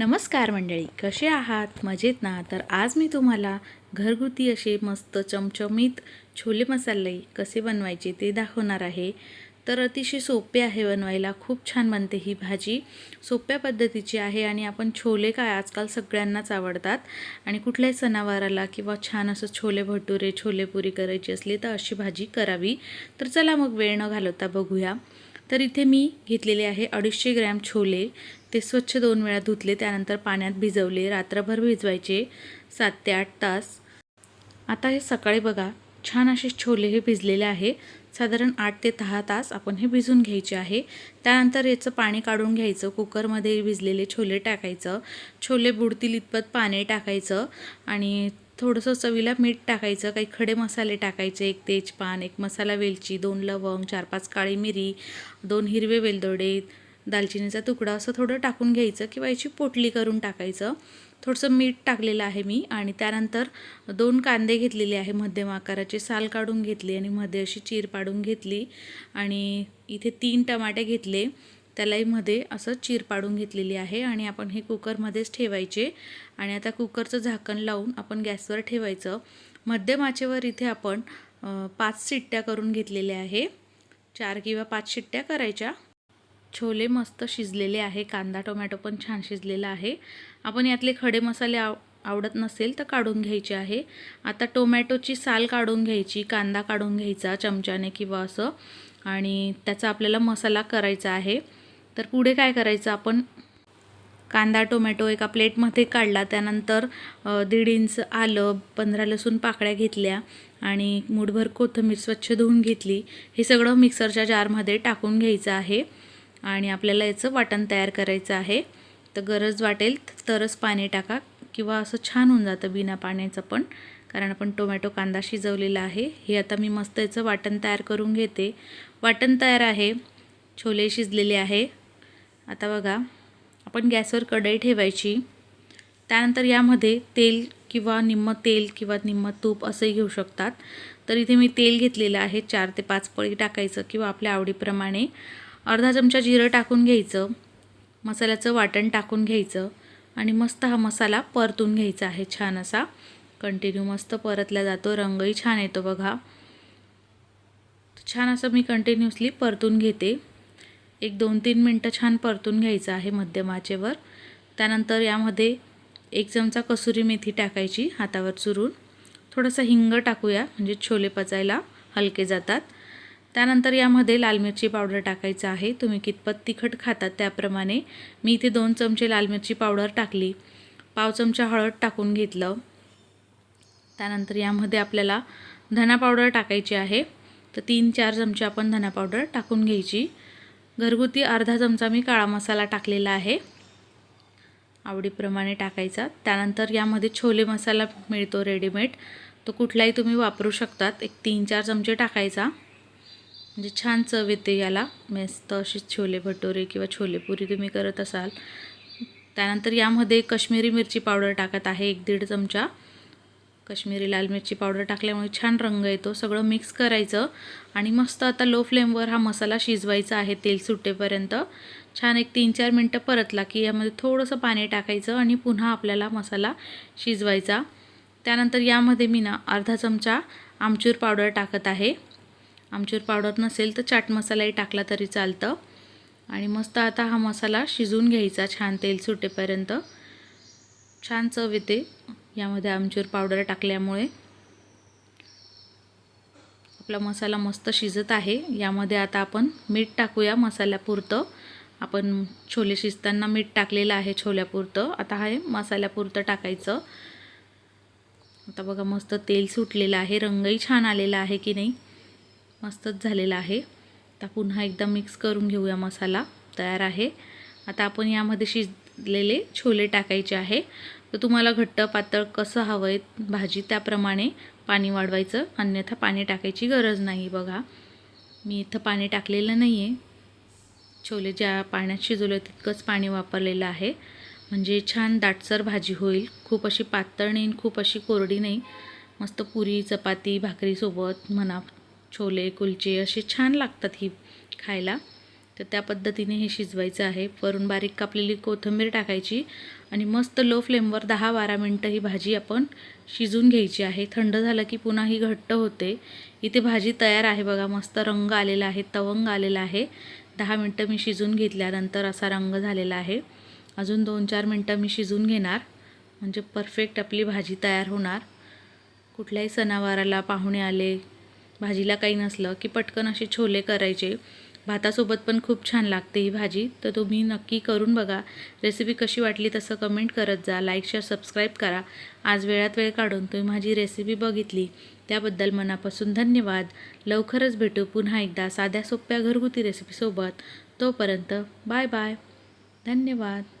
नमस्कार मंडळी कसे आहात? मजेत ना? तर आज मी तुम्हाला घरगुती असे मस्त चमचमीत छोले मसाले कसे बनवायचे ते दाखवणार आहे. तर अतिशय सोपे आहे बनवायला खूप छान बनते ही भाजी. सोप्या पद्धतीची आहे आणि आपण छोले काय आजकाल सगळ्यांनाच आवडतात. आणि कुठल्याही सणावाराला किंवा छान असं छोले भटुरे छोले पुरी करायची असली तर अशी भाजी करावी. तर चला मग वेळ न घालवता बघूया. तर इथे मी घेतलेले आहे अडीचशे ग्रॅम छोले. ते स्वच्छ दोन वेळा धुतले त्यानंतर पाण्यात भिजवले. रात्रभर भिजवायचे सात ते आठ तास. आता हे सकाळी बघा. छान असे छोले हे भिजलेले आहे. साधारण आठ ते दहा तास आपण हे भिजून घ्यायचे आहे. त्यानंतर याचं पाणी काढून घ्यायचं. कुकरमध्ये भिजलेले छोले टाकायचं. छोले बुडतील इतपत पाणी टाकायचं. आणि थोडंसं चवीला मीठ टाकायचं काही खडे मसाले टाकायचे एक तेजपान एक मसाला वेलची दोन लवंग चार पाच काळी मिरी दोन हिरवे वेलदोडे दालचिनीचा तुकडा असं थोडं टाकून घ्यायचं किंवा याची पोटली करून टाकायचं. थोडंसं मीठ टाकलेलं आहे मी आणि त्यानंतर दोन कांदे घेतलेले आहे मध्यम आकाराचे साल काढून घेतली आणि मध्ये अशी चीर पाडून घेतली आणि इथे तीन टमाटे घेतले. त्यालाही असं चीर पाडून घेतलेली आहे आणि आपण हे कुकरमध्येच ठेवायचे. आणि आता कुकरचं झाकण लावून आपण गॅसवर ठेवायचं. मध्यम आचेवर इथे आपण पाच शिट्ट्या करून घेतलेल्या आहे. चार किंवा पाच शिट्ट्या करायच्या. छोले मस्त शिजलेले आहे. कांदा टोमॅटो पण छान शिजलेला आहे. आपण यातले खडे मसाले आव आवडत नसेल तर काढून घ्यायचे आहे. आता टोमॅटोची साल काढून घ्यायची. कांदा काढून घ्यायचा चमच्याने किंवा असं. आणि त्याचा आपल्याला मसाला करायचा आहे. तर पुढे काय करायचं आपण? कांदा टोमॅटो एका प्लेटमध्ये काढला. त्यानंतर दीड इंच आलं पंधरा लसूण पाकळ्या घेतल्या आणि मुठभर कोथिंबीर स्वच्छ धुवून घेतली. हे सगळं मिक्सरच्या जारमध्ये टाकून घ्यायचं आहे आणि आपल्याला याचं वाटण तयार करायचं आहे. तर गरज वाटेल तरच पाणी टाका किंवा असं छान होऊन जातं बिना पाण्याचं पण. कारण आपण टोमॅटो कांदा शिजवलेला आहे. हे आता मी मस्त याचं वाटण तयार करून घेते. वाटण तयार आहे. छोले शिजलेले आहे. आता बघा आपण गॅसवर कढई ठेवायची. त्यानंतर यामध्ये तेल किंवा निम्म तेल किंवा निम्म तूप असंही घेऊ शकतात. तर इथे मी तेल घेतलेलं आहे चार ते पाच पळी टाकायचं किंवा आपल्या आवडीप्रमाणे. अर्धा चमचा जिरं टाकून घ्यायचं. मसाल्याचं वाटण टाकून घ्यायचं. आणि मस्त हा मसाला परतून घ्यायचा आहे छान असा. कंटिन्यू मस्त परतला जातो. रंगही छान येतो बघा. छान असं मी कंटिन्युअसली परतून घेते. एक दोन तीन मिनटं छान परतून घ्यायचं आहे मध्यम आचेवर. त्यानंतर यामध्ये एक चमचा कसुरी मेथी टाकायची हातावर चुरून. थोडंसं हिंग टाकूया म्हणजे छोले पचायला हलके जातात. त्यानंतर यामध्ये लाल मिरची पावडर टाकायचं आहे. तुम्ही कितपत तिखट खातात त्याप्रमाणे. मी इथे दोन चमचे लाल मिरची पावडर टाकली. पाव चमचा हळद टाकून घेतलं. त्यानंतर यामध्ये आपल्याला धना पावडर टाकायची आहे. तर तीन चार चमचे आपण धना पावडर टाकून घ्यायची. घरगुती अर्धा चमचा मी काळा मसाला टाकलेला आहे. आवडीप्रमाणे टाकायचा. त्यानंतर यामध्ये छोले मसाला मिळतो रेडीमेड तो कुठलाही तुम्ही वापरू शकतात. एक तीन चार चमचे टाकायचा. म्हणजे छान चव येते याला. मस्त अशी छोले भटोरे किंवा छोलेपुरी तुम्ही करत असाल. त्यानंतर यामध्ये कश्मीरी मिरची पावडर टाकत आहे. एक दीड चमचा. कश्मीरी लाल मिरची पावडर टाकल्यामुळे छान रंग येतो. सगळं मिक्स करायचं. आणि मस्त आता लो फ्लेमवर हा मसाला शिजवायचा आहे तेल सुटेपर्यंत. छान एक तीन चार मिनटं परतला की यामध्ये थोडंसं पाणी टाकायचं आणि पुन्हा आपल्याला मसाला शिजवायचा. त्यानंतर यामध्ये मी ना अर्धा चमचा आमचूर पावडर टाकत आहे. आमचूर पावडर नसेल तर चाट मसालाही टाकला तरी चालतं. आणि मस्त आता हा मसाला शिजवून घ्यायचा छान तेल सुटेपर्यंत. छान चव येते. यामध्ये आमचूर पावडर टाकल्यामुळे आपला मसाला मस्त शिजत आहे. यामध्ये आता आपण मीठ टाकूया मसाल्यापुरतं. आपण छोले शिजताना मीठ टाकलेलं आहे छोल्यापुरतं. आता हे मसाल्यापुरतं टाकायचं. आता बघा मस्त तेल सुटलेलं आहे. रंगही छान आलेला आहे की नाही? मस्तच झालेला आहे. आता पुन्हा एकदा मिक्स करून घेऊया मसाला. तयार आहे. आता आपण यामध्ये शिज शिजलेले छोले टाकायचे आहे. तर तुम्हाला घट्ट पातळ कसं हवं आहे भाजी त्याप्रमाणे पाणी वाढवायचं. अन्यथा पाणी टाकायची गरज नाही बघा. मी इथं पाणी टाकलेलं नाही आहे छोले ज्या पाण्यात शिजवलं तितकंच पाणी वापरलेलं आहे. म्हणजे छान दाटसर भाजी होईल. खूप अशी पातळ नाही खूप अशी कोरडी नाही. मस्त पुरी चपाती भाकरीसोबत म्हणा छोले कुलचे असे छान लागतात ही खायला. तर त्या पद्धतीने हे शिजवायचं आहे. वरून बारीक कापलेली कोथिंबीर टाकायची आणि मस्त लो फ्लेमवर दहा बारा मिनटं ही भाजी आपण शिजून घ्यायची आहे. थंड झालं की पुन्हा ही घट्ट होते. इथे भाजी तयार आहे बघा. मस्त रंग आलेला आहे तवंग आलेला आहे. दहा मिनटं मी शिजून घेतल्यानंतर असा रंग झालेला आहे. अजून दोन चार मिनटं मी शिजून घेणार. म्हणजे परफेक्ट आपली भाजी तयार होणार. कुठल्याही सणावाराला पाहुणे आले भाजीला काही नसलं की पटकन असे छोले करायचे. भातासोबत पण खूप छान लागते ही भाजी. तर तुम्ही नक्की करून बघा. रेसिपी कशी वाटली तसं कमेंट करत जा. लाईक शेअर सबस्क्राईब करा. आज वेळात वेळ काढून तुम्ही माझी रेसिपी बघितली. त्याबद्दल मनापासून धन्यवाद. लवकरच भेटू पुन्हा एकदा साध्या सोप्या घरगुती रेसिपीसोबत तोपर्यंत बाय बाय धन्यवाद.